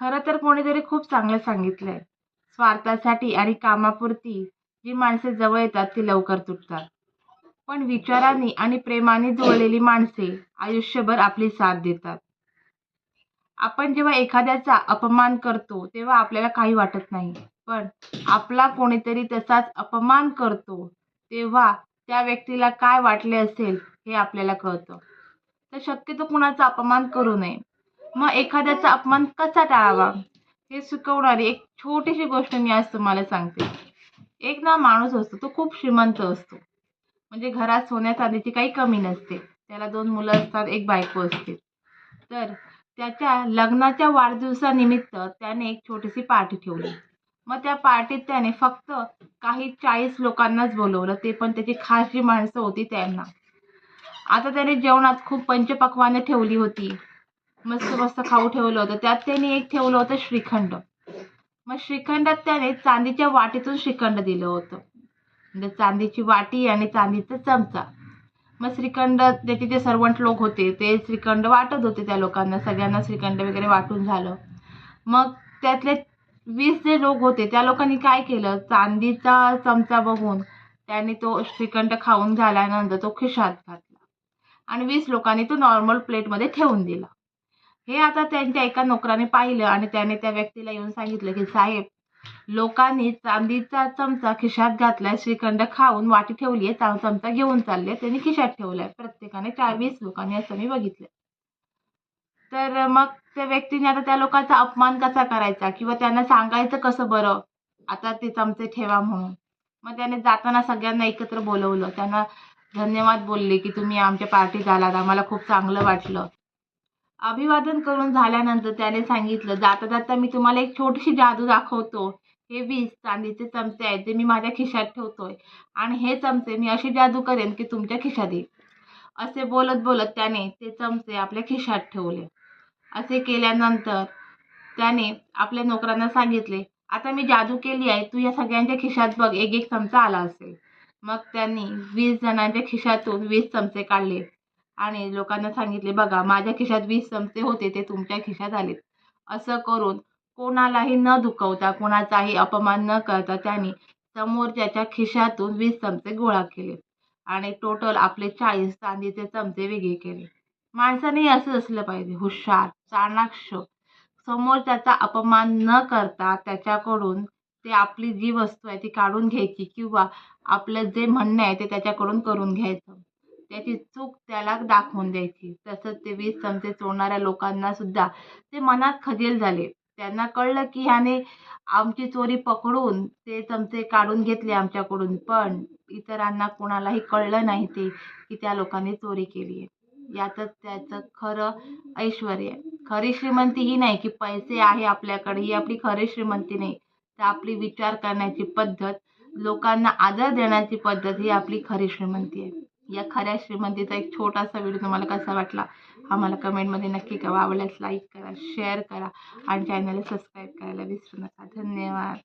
खरं तर कोणीतरी खूप चांगलं सांगितलंय. स्वार्थासाठी आणि कामापुरती जी माणसे जवळ येतात ती लवकर तुटतात. पण विचारांनी आणि प्रेमाने जोडलेली माणसे आयुष्यभर आपली साथ देतात. आपण जेव्हा एखाद्याचा अपमान करतो तेव्हा आपल्याला काही वाटत नाही. पण आपला कोणीतरी तसाच अपमान करतो तेव्हा त्या व्यक्तीला काय वाटले असेल हे आपल्याला कळतं. तर शक्यतो कुणाचा अपमान करू नये. मग एखाद्याचा अपमान कसा टाळावा? हे शिकवणारी एक छोटीशी गोष्ट मी आज तुम्हाला सांगते. एक ना माणूस असतो तो खूप श्रीमंत असतो. म्हणजे घरात सोन्या चांदीची काही कमी नसते. त्याला दोन मुलं असतात एक बायको असते. तर त्याच्या लग्नाच्या वाढदिवसानिमित्त त्याने एक छोटीशी पार्टी ठेवली. मग त्या पार्टीत त्याने फक्त काही चाळीस लोकांनाच बोलवलं. ते पण त्याची खास जी माणसं होती त्यांना. आता त्याने जेवणात खूप पंचपक्वानं ठेवली होती. मस्त मस्त खाऊ ठेवलं होतं. त्यात त्याने एक ठेवलं होतं श्रीखंड. मग श्रीखंडात त्याने चांदीच्या वाटीतून श्रीखंड दिलं होतं. म्हणजे चांदीची वाटी आणि चांदीचा चमचा. मग श्रीखंड त्याचे जे सर्वंट लोक होते ते श्रीखंड वाटत होते त्या लोकांना. सगळ्यांना श्रीखंड वगैरे वाटून झालं. मग त्यातले वीस जे लोक होते त्या लोकांनी काय केलं? चांदीचा चमचा बघून त्यांनी तो श्रीखंड खाऊन झाल्यानंतर तो खिशात घातला. आणि वीस लोकांनी तो नॉर्मल प्लेटमध्ये ठेवून दिला. हे आता त्यांच्या एका नोकराने पाहिलं आणि त्याने त्या व्यक्तीला येऊन सांगितलं की साहेब लोकांनी चांदीचा चमचा खिशात घातलाय श्रीखंड खाऊन वाटी ठेवली आहे चमचा घेऊन चालले त्यांनी खिशात ठेवलाय. प्रत्येकाने चार वीस लोकांनी असं मी बघितलं. तर मग त्या व्यक्तीने आता त्या लोकांचा अपमान कसा करायचा किंवा त्यांना सांगायचं कसं बरं? आता ते चमचे ठेवा म्हणून. मग त्याने जाताना सगळ्यांना एकत्र बोलवलं. त्यांना धन्यवाद बोलले की तुम्ही आमच्या पार्टीत आलात आम्हाला खूप चांगलं वाटलं. अभिवादन करून झाल्यानंतर त्याने सांगितलं जाता जाता मी तुम्हाला एक छोटीशी जादू दाखवतो. हे वीस चांदीचे चमचे आहेत ते मी माझ्या खिशात ठेवतोय आणि हे चमचे मी अशी जादू करेन की तुमच्या खिशात येईल. असे बोलत बोलत त्याने ते चमचे आपल्या खिशात ठेवले. असे केल्यानंतर त्याने आपल्या नोकरांना सांगितले आता मी जादू केली आहे तू या सगळ्यांच्या खिशात बघ एक एक चमचा आला असेल. मग त्यांनी वीस जणांच्या खिशातून वीस चमचे काढले. आणि लोकांना सांगितले बघा माझ्या खिशात वीस चमचे होते ते तुमच्या खिशात आलेत. असं करून कोणालाही न दुखवता कोणाचाही अपमान न करता त्यांनी समोरच्याच्या खिशातून वीस चमचे गोळा केले आणि टोटल आपले चाळीस चांदीचे चमचे वेगळे केले. माणसाने असं असलं पाहिजे हुशार चाणाक्ष. समोरच्याचा अपमान न करता त्याच्याकडून ते आपली जी वस्तू आहे ती काढून घ्यायची किंवा आपलं जे म्हणणं आहे ते त्याच्याकडून करून घ्यायचं. त्याची चूक त्याला दाखवून द्यायची. तसंच ते वीस चमचे चोरणाऱ्या लोकांना सुद्धा ते मनात खजेल झाले. त्यांना कळलं की ह्याने आमची चोरी पकडून ते चमचे काढून घेतले आमच्याकडून पण इतरांना कोणालाही कळलं नाही ते की त्या लोकांनी चोरी केली आहे. यातच त्याचं खरं ऐश्वर आहे. खरी श्रीमंती ही नाही की पैसे आहे आपल्याकडे ही आपली खरी श्रीमंती नाही. तर आपली विचार करण्याची पद्धत लोकांना आदर देण्याची पद्धत ही आपली खरी श्रीमंती आहे. या खऱ्या श्रीमंतीचा एक छोटासा व्हिडिओ तुम्हाला कसा वाटला आम्हाला कमेंटमध्ये नक्की कळवा. आवडल्यास लाईक करा शेअर करा आणि चॅनलला सबस्क्राईब करायला विसरू नका. धन्यवाद.